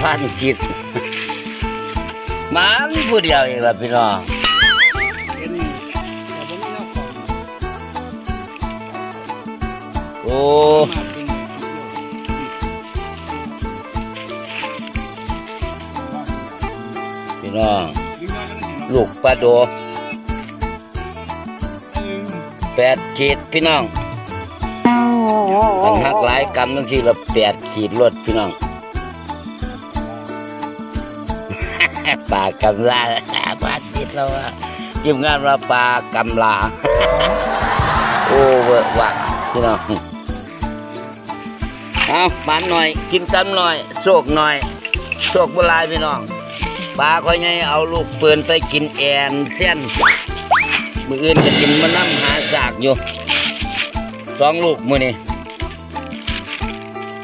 พันจิตมันผู้เดียวเองล่ะพี่น้องโอ้พี่น้องลูกปลาโดอแปดขีดพี่น้องตั้งหักหลายกรรมทั้งทีละแปดขีดรถพี่น้อง ปลากำลาปลาติดแล้วอะทีมงานว่าปลากำลา โอ้เวอร์วะพี่น้องเอามันหน่อย กินตำหน่อย โชคหน่อย โชคบุลายพี่น้องปลาค่อยไงเอาลูกปืนไปกินแอนเส้นมืออื่นก็กินมานั่หาสากอยู่สองลูกมือนี่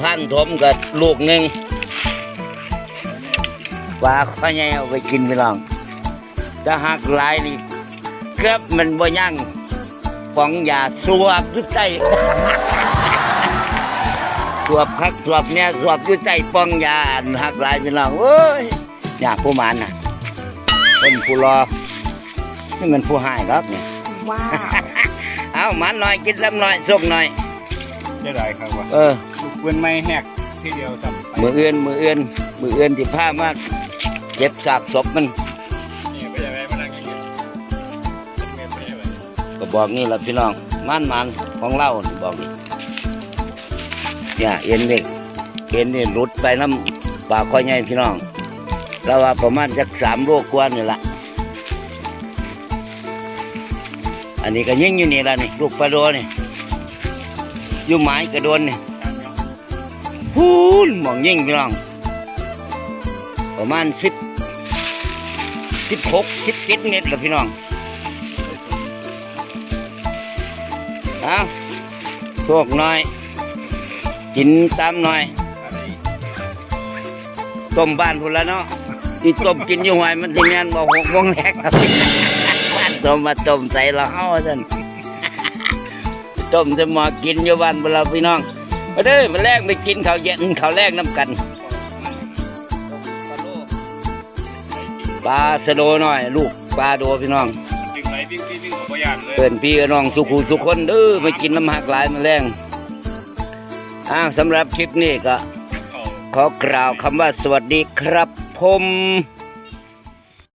ท่านถมกับลูกหนึ่ง ปลาข้าใหญ่เอาไปกินพี่น้องถ้าหักหลายนี่เกือบมันบ่ยั่งฟองยาสวบอยู่ใต้ สวบคักสวบเนี่ยสวบอยู่ใต้ฟองยาอันหักหลายพี่น้องเอ้ยอยากผู้หมานน่ะคนผู้รอนี่มันผู้หายครับเนี่ย ว้าวเอาหมันหน่อยกินลำหน่อยสุกหน่อย ได้ไรครับวะเออ ลูกปืนไม่แหกทีเดียวสับไป มือเอื้อนมือเอื้อนมือเอื้อนที่ผ้ามา เจ็บสากศพมันนี่ไปยังไงมานั่งอย่างเงี้ยเงี้ยไปยังไงก็บอกนี่แหละพี่น้องมันมันของเราบอกนี่เนี่ยเอ็นเด็กเอ็นนี่หลุดไปน้ำปากค่อยใหญ่พี่น้องเราว่าประมาณสักสามโลกว่านี่ละอันนี้ก็ยิ่งอยู่นี่ละนี่ลูกปลาโดนี่อยู่ไม้กระโดนนี่พูนมองยิ่งพี่น้อง ประมาณสิบสิบหกสิบเจ็ดเมตรละพี่น้องเอาโชคหน่อย กินตามหน่อย ต้มบ้านพุ่นละเนาะอีต้มกินอยู่หวยมันทีงานบอกหกโมงแรกครับบ้านต้มมาต้มใส่ละเฮาท่านต้มจะมากินอยู่บ้านพวกเราพี่น้องมาเด้อมาแรกไปกินข้าวเย็นข้าวแรกน้ำกัน ปลาสะโดหน่อย ลูกปลาโดพี่น้องดึงไหลดึงดึงดึงของพยานเลยเพื่อนพี่กับน้องสุขูสุขคนเด้อมากินน้ำหักหลายมาแรงอ้าวสำหรับคลิปนี้ก็เขาขอกล่าวคำว่าสวัสดีครับผม